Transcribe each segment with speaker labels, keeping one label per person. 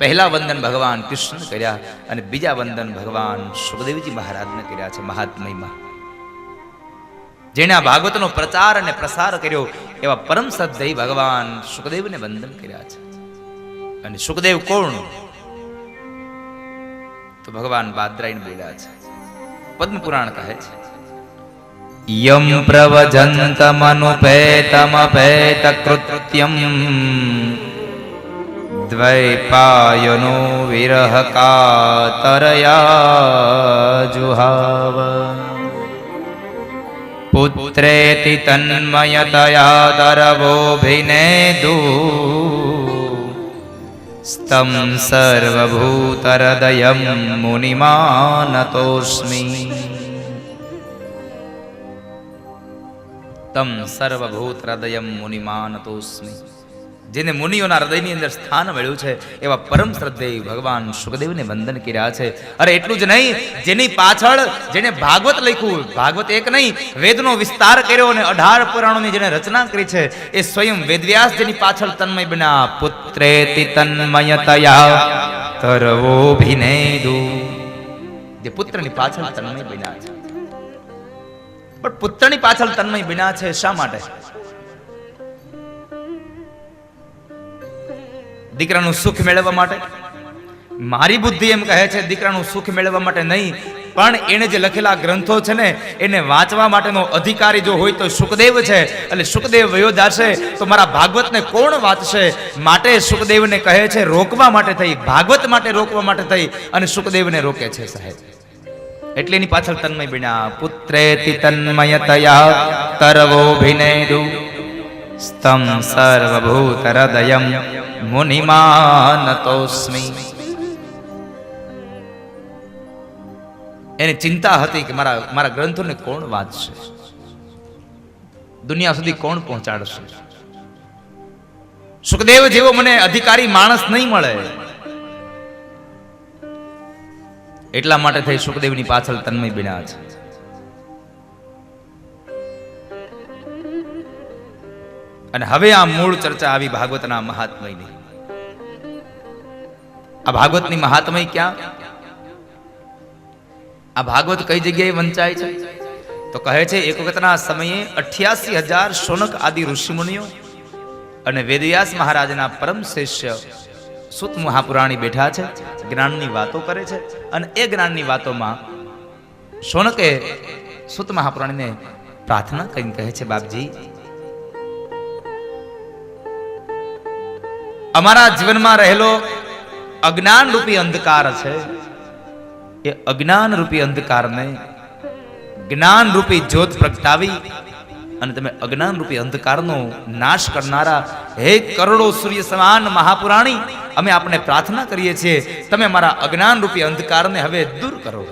Speaker 1: પહેલા વંદન ભગવાન કૃષ્ણ કર્યા અને બીજા વંદન ભગવાન સુખદેવજી મહારાજને કર્યા છે મહાત્મયમાં. જેણે આ ભાગવતનો પ્રચાર અને પ્રસાર કર્યો, એવા પરમ સદ્ધઈ ભગવાન સુખદેવને વંદન કર્યા છે. અને સુખદેવ કોણ? તો ભગવાન બાદરાઈને બોલ્યા છે. પદ્મ પુરાણ કહે છે, યમ પ્રવજંતમનુપેતમપેત द्वैपायनो विरहकातरया जुहाव पुत्रेति तन्मयदयादरवोऽभिने दू स्तं सर्वभूतहृदयं मुनिमानतोऽस्मि। तं सर्वभूतहृदयं मुनिमानतोऽस्मि। જેને મુનિઓના હૃદયની અંદર સ્થાન મળ્યું છે, એવા પરમ શ્રદ્ધેય ભગવાન સુખદેવને વંદન કર્યા છે. અરે એટલું જ નહીં, જેની પાછળ જેને ભાગવત લખ્યું, ભાગવત એક નહીં, વેદનો વિસ્તાર કર્યો અને અઢાર પુરાણોની જેને રચના કરી છે, એ સ્વયં વેદવ્યાસ જેની પાછળ તન્મય બન્યા પુત્રેતિ તન્મયતયા તરવોભિનેદુ. જે પુત્રની પાછળ તન્મય બન્યા છે. પણ પુત્રની પાછળ તન્મય બન્યા છે શા માટે? દીકરાનું સુખ મેળવવા માટે? મારી બુદ્ધિ એમ કહે છે, દીકરાનું સુખ મેળવવા માટે નહીં, પણ એને જે લખેલા ગ્રંથો છે ને, એને વાંચવા માટેનો અધિકારી જો હોય તો સુખદેવ છે. એટલે સુખદેવ વયો તો મારા ભાગવતને કોણ વાંચશે? માટે સુખદેવને કહે છે, રોકવા માટે થઈ, ભાગવત માટે રોકવા માટે થઈ, અને સુખદેવને રોકે છે સાહેબ. એટલે એની પાછળ તન્મય બન્યા, પુત્રેતિ તન્મયતયા તરવો ભિનેદુ સ્તમ સર્વભૂત હૃદયમ મુનિમાનતોસ્મિ એની ચિંતા હતી કે મારા મારા ગ્રંથોને કોણ વાંચશે? દુનિયા સુધી કોણ પહોંચાડશે? સુખદેવ જેવો મને અધિકારી માણસ નહીં મળે. એટલા માટે થઈ સુખદેવની પાછળ તન્મય બન્યા છે અને હવે આ મૂળ ચર્ચા આવી ભાગવતના મહાત્મયની. આ ભાગવતની મહાત્મય ક્યાં? આ ભાગવત કઈ જગ્યાએ વંચાય છે? તો કહે છે, એક વખતના સમયે અઠ્યાસી હજાર સોનક આદિ ઋષિમુનિઓ અને વેદવ્યાસ મહારાજના પરમ શિષ્ય સુત મહાપુરાણી બેઠા છે, જ્ઞાનની વાતો કરે છે અને એ જ્ઞાનની વાતોમાં સોનકે સુત મહાપુરાણીને પ્રાર્થના કરીને કહે છે, બાપજી અમારા જીવનમાં રહેલો અજ્ઞાન રૂપી અંધકાર છે. એ અજ્ઞાન રૂપી અંધકારને જ્ઞાન રૂપી જ્યોત પ્રગટાવી અને તમે અજ્ઞાન રૂપી અંધકારનો નાશ કરનારા હે કરોડો સૂર્ય સમાન મહાપુરાણી અમે આપણે પ્રાર્થના કરીએ છીએ, તમે મારા અજ્ઞાન રૂપી અંધકારને હવે દૂર કરો.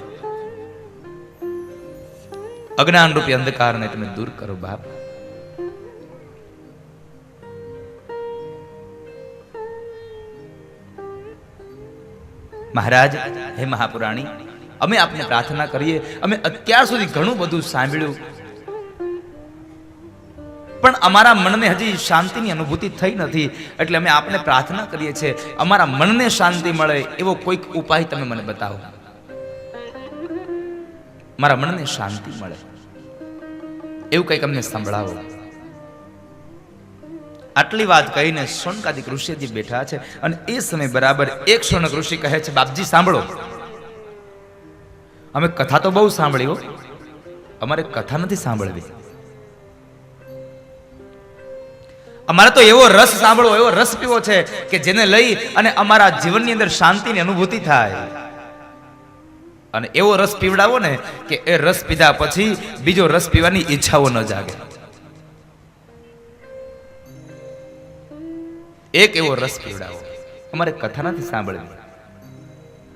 Speaker 1: અજ્ઞાન રૂપી અંધકારને તમે દૂર કરો બાપ. મહારાજ, હે મહાપુરાણી, અમે આપને પ્રાર્થના કરીએ, અમે અત્યાર સુધી ઘણું બધું સાંભળ્યું. પણ અમારા મનને હજી શાંતિની અનુભૂતિ થઈ નથી, એટલે અમે આપને પ્રાર્થના કરીએ છીએ, અમારા મનને શાંતિ મળે, એવો કોઈક ઉપાય તમે મને બતાવો. મારા મનને શાંતિ મળે. એવું કંઈક અમને સંભળાવો. આટલી વાત કહીને સોનકાદિક ઋષિજી બેઠા છે અને એ સમય બરાબર એક સોનક ઋષિ કહે છે, બાપજી, સાંભળો. અમે કથા તો બહુ સાંભળી અમારે કથા નથી સાંભળવી. અમારે તો એવો રસ સાંભળવો, એવો રસ પીવો છે કે જેને લઈ અને અમારા જીવનની અંદર શાંતિની અનુભૂતિ થાય. અને એવો રસ પીવડાવો ને કે એ રસ પીધા પછી બીજો રસ પીવાની ઈચ્છાઓ ન જાગે. એક એવો રસ પીવડાવો. અમારે કથા નથી સાંભળવી.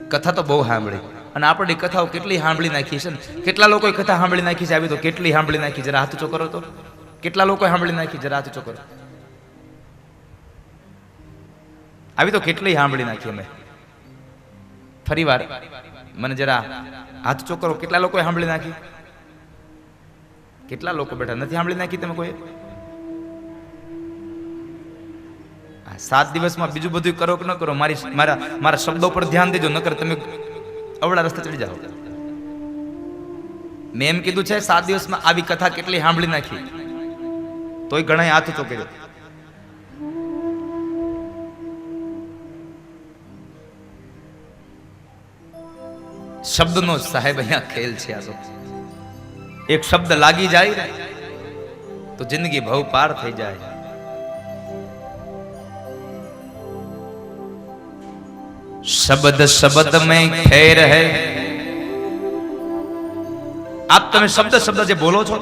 Speaker 1: કથા તો બહુ સાંભળી. અને આપણી કથાઓ કેટલી સાંભળી નાખી છે ને? કેટલા લોકોએ કથા સાંભળી નાખી છે? આવી તો કેટલી સાંભળી નાખી જરા હાથ ચોકરો તો. કેટલા લોકોએ સાંભળી નાખી જરા હાથ ચોકરો આવી તો કેટલી સાંભળી નાખી અમે. ફરી વાર મને જરા હાથ ચોકરો કેટલા લોકોએ સાંભળી નાખી? કેટલા લોકો બેઠા? નથી સાંભળી નાખી તમે કોઈ? સાત દિવસમાં બીજું બધું કરો કે ન કરો, મારી મારા મારા શબ્દો પર ધ્યાન દેજો, નકર તમે અવળા રસ્તે ચડી જાઓ. મેં એમ કીધું છે, સાત દિવસમાં આવી કથા કેટલી સાંભળી નાખી. તોય ઘણા હાથ ઊંચો કર્યો. શબ્દનો સાહેબ અહીંયા ખેલ છે આ તો એક શબ્દ લાગી જાય, તો જિંદગી ભવ પાર થઈ જાય. શબ્દ શબ્દ મેં ખેર હૈ આપ તમે શબ્દ શબ્દ જે બોલો છો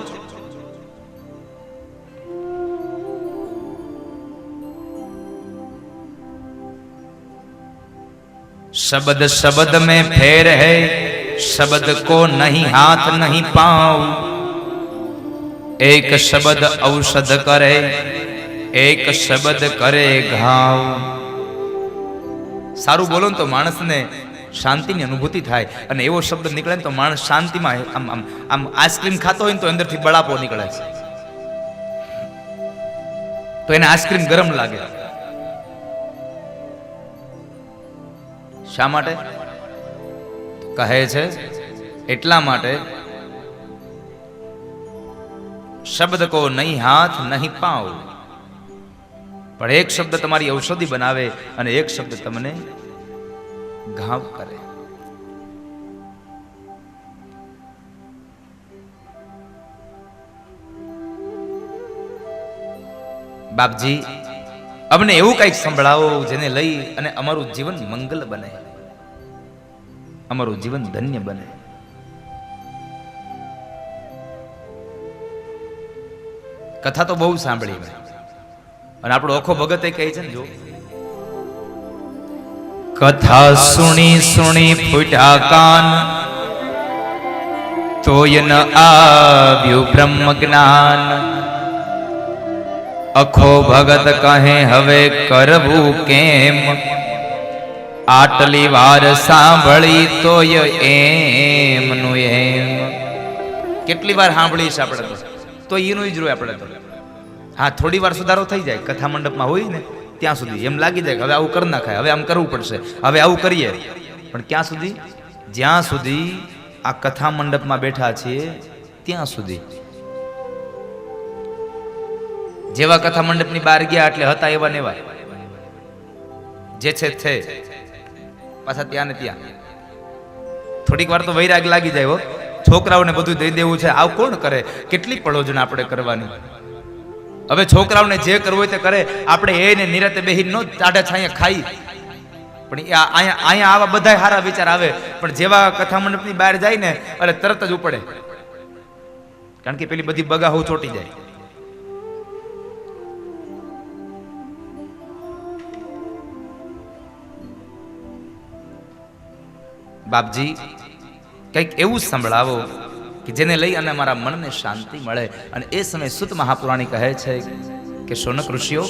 Speaker 1: शब्द शब्द में फेर है शब्द को नहीं हाथ नहीं पाँव एक शब्द औषध करे એક શબ્દ કરે ઘાવ સારું બોલો ને તો માણસને શાંતિની અનુભૂતિ થાય. અને એવો શબ્દ નીકળે ને તો માણસ શાંતિમાં આમ આમ આમ આઈસ્ક્રીમ ખાતો હોય ને તો અંદરથી બળાપો નીકળે છે. તો એને આઈસ્ક્રીમ ગરમ લાગે. શા માટે? કહે છે, એટલા માટે શબ્દ કો નહીં હાથ નહીં પાવ પણ એક શબ્દ તમારી ઔષધિ બનાવે અને એક શબ્દ તમને ઘાવ કરે. બાપજી, અમને એવું કંઈક સંભળાવો જેને લઈ અને અમારું જીવન મંગલ બને. અમારું જીવન ધન્ય બને. કથા તો બહુ સાંભળી મેં. અને આપણો ઓખો ભગત એ કહે છે ને જો. કથા સુણી સુણી ફૂટા કાન. તોય ન આવ્યું બ્રહ્મ જ્ઞાન. અખો ભગત કહે હવે કરવું કેમ? આટલી વાર સાંભળી તોય એમનું એમ. કેટલી વાર સાંભળીશ આપણે તો? તો એનું જ રોય આપણે તો. હા, થોડી વાર સુધારો થઈ જાય, કથા મંડપમાં હોય ને, ત્યાં સુધી. એમ લાગી જાય કે હવે આવું કરી નાખાય, હવે આમ કરવું પડશે, હવે આવું કરીએ. પણ ક્યાં સુધી? જ્યાં સુધી આ કથા મંડપમાં બેઠા છીએ, ત્યાં સુધી. જેવા કથા મંડપની બહાર ગયા એટલે હતા એવા ને જે છે છે. પાછા ત્યાં ને ત્યાં. થોડીક વાર તો વૈરાગ લાગી જાય હો. છોકરાઓને બધું દઈ દેવું છે. આવું કોણ કરે? કેટલી પડોજન આપણે કરવાની? હવે છોકરાઓને જે કરવું હોય તે કરે. આપણે એને નિરાતે બેહી નો ટાઢા છાંયા ખાઈ. પણ અહીંયા અહીંયા આવા બધા સારા વિચાર આવે. પણ જેવા કથા મંડપની બહાર જાય ને, એટલે તરત જ ઉપડે. કારણ કે પેલી બધી બગાહો ચોટી જાય. બાપજી, કંઈક એવું સંભળાવો. કે જેને લઈ અને મારા મનને શાંતિ મળે. અને એ સમયે સુત મહાપુરાણી કહે છે કે, સોનક ઋષિઓ,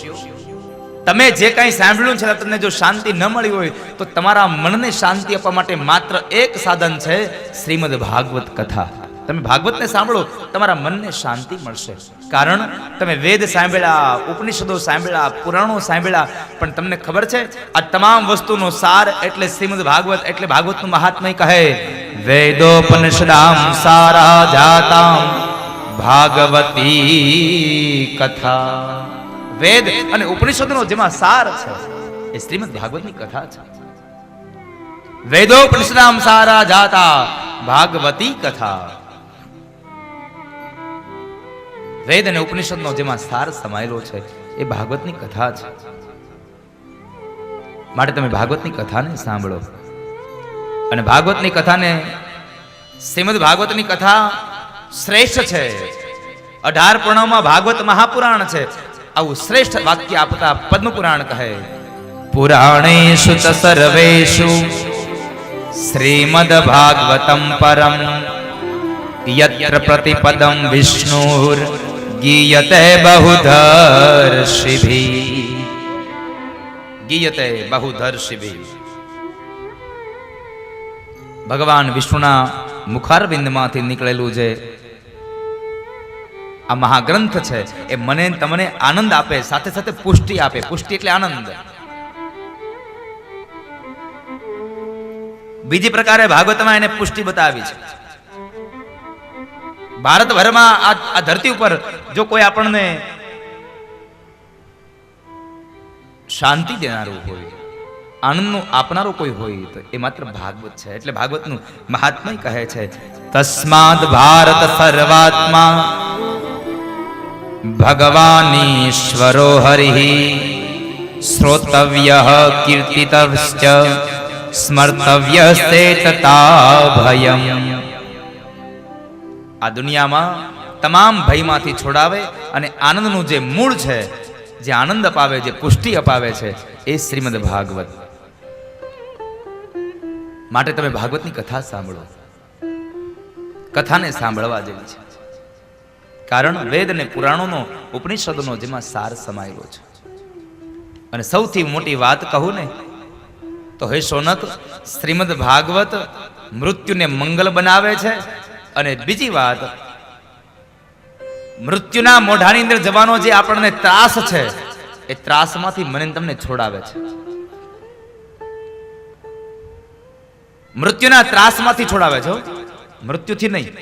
Speaker 1: તમે જે કાંઈ સાંભળ્યું છે તમને જો શાંતિ ન મળી હોય, તો તમારા મનને શાંતિ આપવા માટે માત્ર એક સાધન છે, શ્રીમદ ભાગવત કથા. તમે ભાગવતને સાંભળો, તમારા મનને શાંતિ મળશે. કારણ, તમે વેદ સાંભળ્યા, ઉપનિષદો સાંભળ્યા, પુરાણો સાંભળ્યા, પણ તમને ખબર છે, આ તમામ વસ્તુનો સાર એટલે શ્રીમદ ભાગવત, એટલે ભાગવતનું મહાત્મય કહે. વેદોપનિષદામ સારા જાતામ ભાગવતી કથા વેદ અને ઉપનિષદનો જેમાં સાર છે, એ શ્રીમદ ભાગવતની કથા છે. વેદોપનિષદામ સારા જાતા ભાગવતી કથા. વેદ અને ઉપનિષદનો જેમાં સાર સમાયેલો છે, એ ભાગવતની કથા છે. માટે તમે ભાગવતની કથાને સાંભળો. અને ભાગવતની કથાને શ્રીમદ ભાગવતની કથા શ્રેષ્ઠ છે. અઢાર પ્રણવમાં ભાગવત મહાપુરાણ છે. આવું શ્રેષ્ઠ વાક્ય આપતા પદ્મ પુરાણ કહે. પુરાણેશુ ચ સર્વેશુ શ્રીમદ ભાગવતમ પરમ યત્ર પ્રતિપદમ વિષ્ણુર ગીયતે બહુધર્ષિભી. ગીયતે બહુધર્ષિભી. ભગવાન વિષ્ણુના મુખારબિંદમાંથી નીકળેલું છે આ મહાગ્રંથ છે, એ મને તમને આનંદ આપે, સાથે સાથે પુષ્ટિ આપે. પુષ્ટિ એટલે આનંદ. બીજી પ્રકારે ભાગવતમાં એને પુષ્ટિ બતાવી છે. ભારતભરમાં આ ધરતી ઉપર જો કોઈ આપણને શાંતિ દેનારું હોય આનંદનું આપનારો કોઈ હોય તો એ માત્ર ભાગવત છે. એટલે ભાગવતનું મહાત્મય કહે છે, તસ્માદ ભારત સર્વાત્મા ભગવાનીશ્વરો હરિ શ્રોતવ્ય કીર્તિતવ્ય સ્મર્તવ્ય ભયમ આ દુનિયામાં તમામ ભયમાંથી છોડાવે અને આનંદનું જે મૂળ છે, જે આનંદ અપાવે, જે પુષ્ટિ અપાવે છે, એ શ્રીમદ ભાગવત. માટે તમે ભાગવતની કથા સાંભળો. કથાને સાંભળવા જેવી છે. કારણ વેદ અને પુરાણોનો ઉપનિષદનો જેમાં સાર સમાયેલો છે. અને સૌથી મોટી વાત કહું ને, તો હે સોનક, શ્રીમદ ભાગવત મૃત્યુને મંગલ બનાવે છે અને બીજી વાત, મૃત્યુના મોઢાની અંદર જવાનો જે આપણને ત્રાસ છે, એ ત્રાસમાંથી મને તમને છોડાવે છે. મૃત્યુના ત્રાસમાંથી છોડાવે છે મૃત્યુથી નહીં.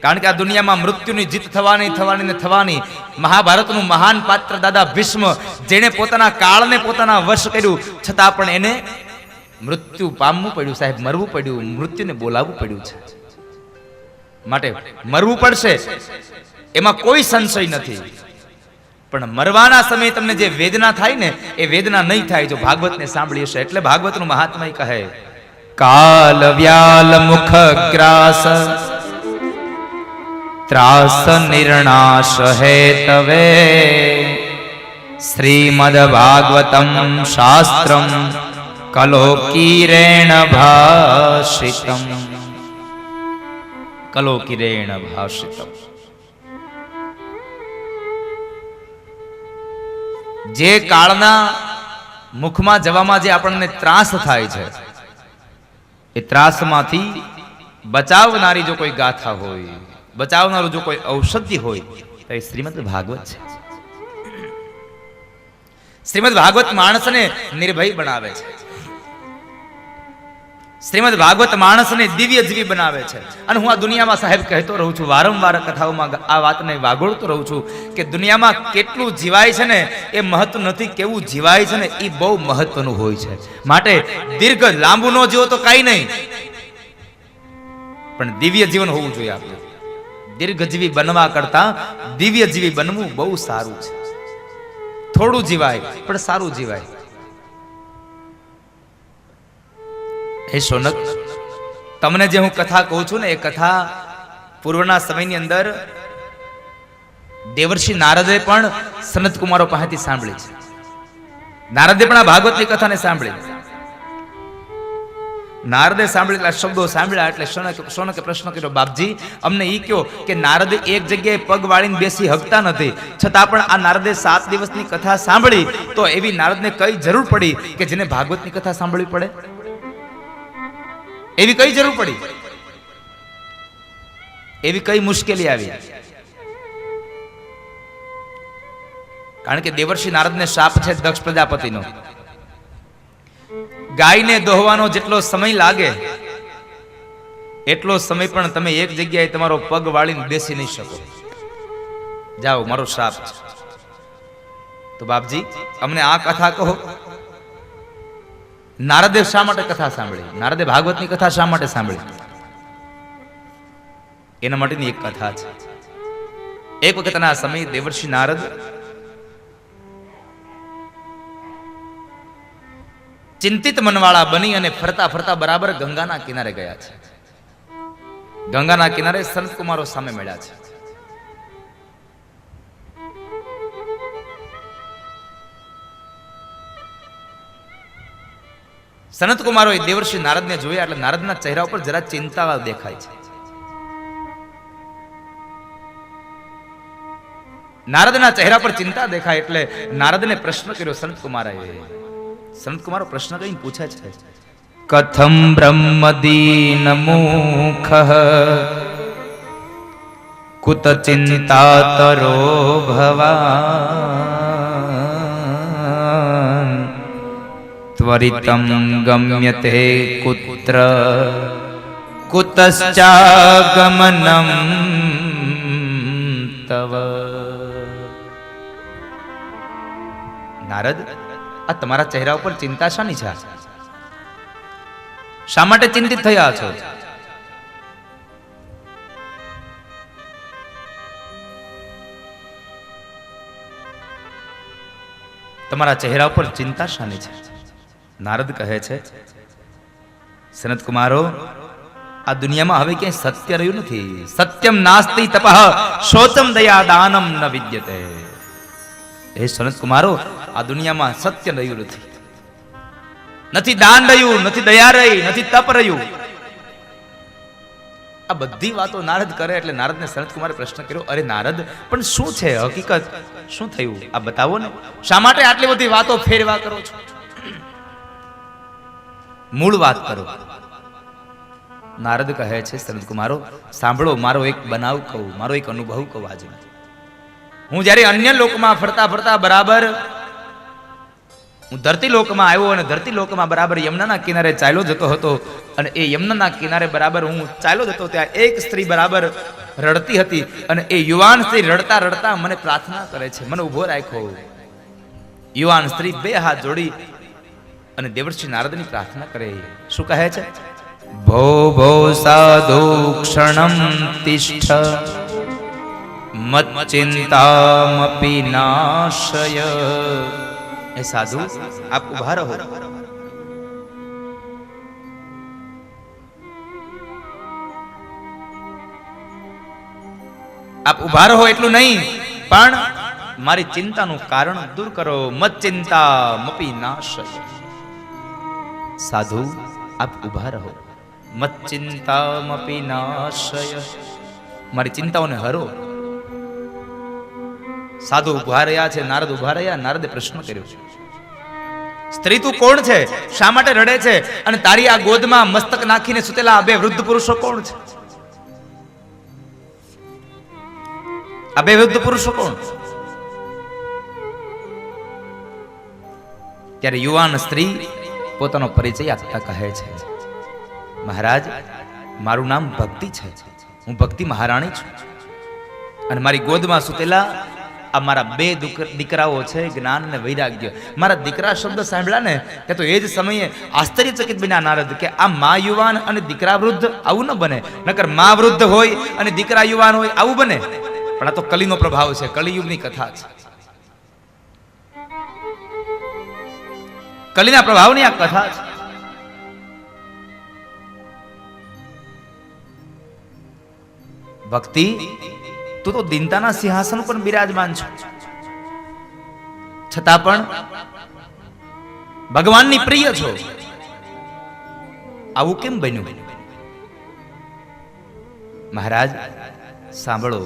Speaker 1: કારણ કે આ દુનિયામાં મૃત્યુની જીત થવાની થવાની ને થવાની મહાભારતનું મહાન પાત્ર દાદા ભીષ્મ, જેણે પોતાના કાળને પોતાના વશ કર્યું, છતાં પણ એને મૃત્યુ પામવું પડ્યું, સાહેબ, મરવું પડ્યું, મૃત્યુને બોલાવવું પડ્યું છે. માટે મરવું પડશે, એમાં કોઈ સંશય નથી. પણ મરવાના સમયે તમને જે વેદના થાય ને, એ વેદના નહીં થાય, જો ભાગવતને સાંભળી હશે એટલે ભાગવતનું મહાત્મય કહે કાલ વ્યાલ મુખ ગ્રાસ ત્રાસ નિર્ણાશ હેતવે શ્રીમદ ભાગવતમ શાસ્ત્રમ કલોકીરેણ ભાષિતમ કલોકિરેણ ભાષિતમ જે કાળના મુખમાં જવામાં જે આપણને ત્રાસ થાય છે એ ત્રાસમાંથી બચાવનારી જો કોઈ ગાથા હોય, બચાવનારું જો કોઈ ઔષધિ હોય, તો એ શ્રીમદ ભાગવત છે. શ્રીમદ ભાગવત માણસને નિર્ભય બનાવે છે. શ્રીમદ ભાગવત માણસને દિવ્ય જીવી બનાવે છે. અને હું આ દુનિયામાં સાહેબ કહેતો રહું છું, વારંવાર કથાઓમાં આ વાતને વાગોળતો રહું છું કે દુનિયામાં કેટલું જીવાય છે ને, એ મહત્વ નથી, કેવું જીવાય છે ને એ બહુ મહત્વનું હોય છે. માટે દીર્ઘ લાંબુ ન જીવો તો કાંઈ નહીં. પણ દિવ્ય જીવન હોવું જોઈએ આપણું. દીર્ઘજીવી બનવા કરતા દિવ્ય જીવી બનવું બહુ સારું છે. થોડું જીવાય, પણ સારું જીવાય. હે સોનક, તમને જે હું કથા કહું છું ને, એ કથા પૂર્વના સમયની અંદર દેવર્ષિ નારદે પણ સનત કુમારો પાસેથી સાંભળી છે. નારદે પણ આ ભાગવતની કથાને સાંભળી નારદે સાંભળેલા શબ્દો સાંભળ્યા એટલે સોનકે સોનકે પ્રશ્ન કર્યો, બાપજી, અમને એ કયો કે નારદ એક જગ્યાએ પગ વાળીને બેસી હકતા નથી. છતાં પણ આ નારદે સાત દિવસની કથા સાંભળી, તો એવી નારદને કઈ જરૂર પડી કે જેને ભાગવતની કથા સાંભળવી પડે? એવી કઈ જરૂર પડી? એવી કઈ મુશ્કેલી આવી? કારણ કે દેવર્ષિ નારદને શાપ છે દક્ષ પ્રજાપતિનો. ગાયને દોહવાનો જેટલો સમય લાગે, એટલો સમય પણ તમે એક જગ્યાએ તમારો પગ વાળીને બેસી નહીં શકો. જાઓ, મારો શાપ છે. તો બાપજી, અમને આ કથા કહો. નારદે શા માટે કથા સાંભળી? નારદે ભાગવતની કથા શા માટે સાંભળી? એના માટેની એક કથા છે. એક વખતના સમય દેવર્ષિ નારદ ચિંતિત મનવાળા બની અને ફરતા ફરતા બરાબર ગંગાના કિનારે ગયા છે. ગંગાના કિનારે સંત કુમારો સામે મળ્યા છે. સનત એ દેવર્ષિ નારદને જોયા એટલે નારદના ચહેરા ઉપર જરા ચિંતા દેખાય છે. નારદના ચહેરા પર ચિંતા દેખાય એટલે નારદને પ્રશ્ન કર્યો સંત કુમારે. સંત કુમારો પ્રશ્ન કઈ પૂછે છે, કથમ બ્રહ્મ દીન મુખ? કુત ચિંતા તરો ભવાન? ત્વરિતમ गम्यते कुत्र? કુતશ્ચાગમનમ તવ નારદ આ તમારા ચહેરા ઉપર ચિંતા શાની છે શા માટે ચિંતિત થયા છો તમારા ચહેરા ઉપર ચિંતા શાની છે નારદ કહે છે સનત કુમારો આ દુનિયામાં હવે ક્યાંય સત્ય રહ્યું નથી. સત્યમ નાસ્તી તપઃ, શોચમ દયા દાનમ ન વિદ્યતે. હે સનત કુમારો આ દુનિયામાં સત્ય રહ્યું નથી. નથી દાન રહ્યું, નથી દયા રહી, નથી તપ રહ્યું. આ બધી વાતો નારદ કરે એટલે નારદને સનત કુમારે પ્રશ્ન કર્યો, અરે નારદ, પણ શું છે હકીકત? શું થયું? આ બતાવો ને. શા માટે આટલી બધી વાતો ફેરવા કરો છો? મૂળ વાત કરો. નારદ કહે છે સનત કુમારો, સાંભળો, મારો એક બનાવ કહું, મારો એક અનુભવ કહું આજે. હું જ્યારે અન્ય લોકમાં ફરતા ફરતા બરાબર હું ધરતી લોકમાં આવ્યો અને ધરતી લોકમાં બરાબર યમુનાના કિનારે ચાલ્યો જતો હતો અને એ યમુનાના કિનારે બરાબર હું ચાલ્યો જતો ત્યાં એક સ્ત્રી બરાબર રડતી હતી અને એ યુવાન સ્ત્રી રડતા રડતા મને પ્રાર્થના કરે છે, મને ઊભો રાખ્યો યુવાન સ્ત્રી બે હાથ જોડી અને દેવર્ષિ નારદની પ્રાર્થના કરે શું કહે છે? ભો ભો સાધુ ક્ષણમ તિષ્ઠ. મત નાશય. એ સાધુ આપ ઊભા રહો. આપ ઊભા રહો એટલું નહીં પણ મારી ચિંતાનું કારણ દૂર કરો. મત ચિંતા મપી નાશય. સાધુ, આપ ઊભા રહો. મત ચિંતામપી નાશય. મારી ચિંતાઓને હરો. સાધુ ઊભા રહ્યા છે, નારદ ઊભા રહ્યા, નારદે પ્રશ્ન કર્યો. છે સ્ત્રી તું કોણ છે? શા માટે રડે છે? અને તારી આ ગોદમાં મસ્તક નાખીને સુતેલા બે વૃદ્ધ પુરુષો કોણ છે? આ બે વૃદ્ધ પુરુષો કોણ? ત્યારે યુવાન સ્ત્રી પોતાનો પરિચય આપતા કહે છે. મહારાજ, મારું નામ ભક્તિ છે. હું ભક્તિ મહારાણી છું. અને મારી ગોદમાં સુતેલા આ મારા બે દુક- દીકરાઓ છે, જ્ઞાન અને વૈરાગ્ય. મારા દીકરા શબ્દ સાંભળ્યા ને, કે તો એ જ સમયે આશ્ચર્યચકિત બન્યા નારદ, કે આ મા યુવાન અને દીકરા વૃદ્ધ આવું ન બને. નકર મા વૃદ્ધ હોય અને દીકરા યુવાન હોય આવું બને. પણ આ તો કલીનો પ્રભાવ છે, કલિયુગની કથા છે. કલીના પ્રભાવની આ કથા છે. ભક્તિ, તું તો દિનતાના સિંહાસન પર બિરાજમાન છો. છતાં પણ ભગવાનની પ્રિય છો. આવું કેમ બન્યું? મહારાજ, સાંભળો.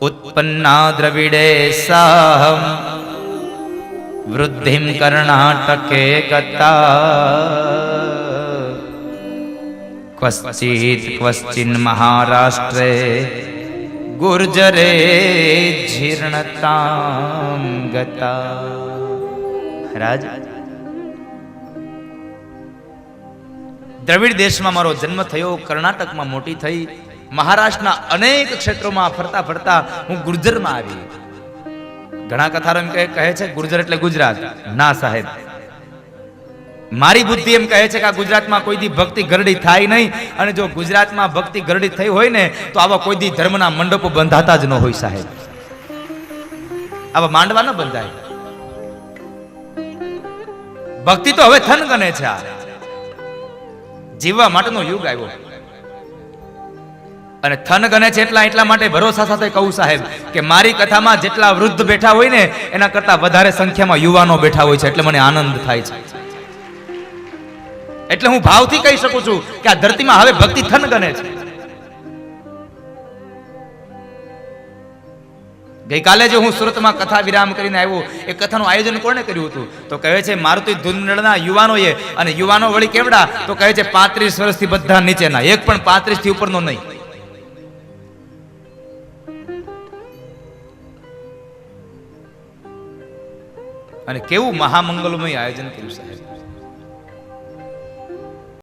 Speaker 1: ઉત્પન્ના દ્રવિડે સાહમ વૃદ્ધિમ કર્ણાટકે ગતા ક્વશ્ચિત ક્વચિન મહારાષ્ટ્રે ગુર્જરે જીર્ણતામ ગતા રાજ દ્રવિડ દેશમાં મારો જન્મ થયો, કર્ણાટકમાં મોટી થઈ. મહારાષ્ટ્રના અનેક ક્ષેત્રોમાં ફરતા ફરતા હું ગુર્જરમાં આવી. ઘણા કથારો એમ કહે છે ગુર્જર એટલે ગુજરાત. ના, સાહેબ. મારી બુદ્ધિ એમ કહે છે કે આ ગુજરાતમાં કોઈ દી ભક્તિ ગરડી થાય નહીં અને જો ગુજરાતમાં ભક્તિ ગરડી થઈ હોય ને, તો આવા કોઈ દી ધર્મના મંડપો બંધાતા જ ન હોય, સાહેબ. આવા માંડવા ન બંધાય. ભક્તિ તો હવે થન ગણે છે આ. જીવવા માટેનો યુગ આવ્યો. અને થન ગણે છે એટલા એટલા માટે ભરોસા સાથે કહું સાહેબ કે મારી કથામાં જેટલા વૃદ્ધ બેઠા હોય ને, એના કરતા વધારે સંખ્યામાં યુવાનો બેઠા હોય છે એટલે મને આનંદ થાય છે. એટલે હું ભાવથી કહી શકું છું કે આ ધરતીમાં હવે ભક્તિ થન ગણે છે. ગઈકાલે જે હું સુરતમાં કથા વિરામ કરીને આવ્યો, એ કથાનું આયોજન કોણે કર્યું હતું? તો કહે છે, મારુતિ ધુંધળના યુવાનોએ અને યુવાનો વળી કેવડા? તો કહે છે, પાંત્રીસ વર્ષથી બધા નીચેના, એક પણ પાંત્રીસથી ઉપરનો નહીં. અને કેવું મહામંગલમય આયોજન કર્યું સાહેબ?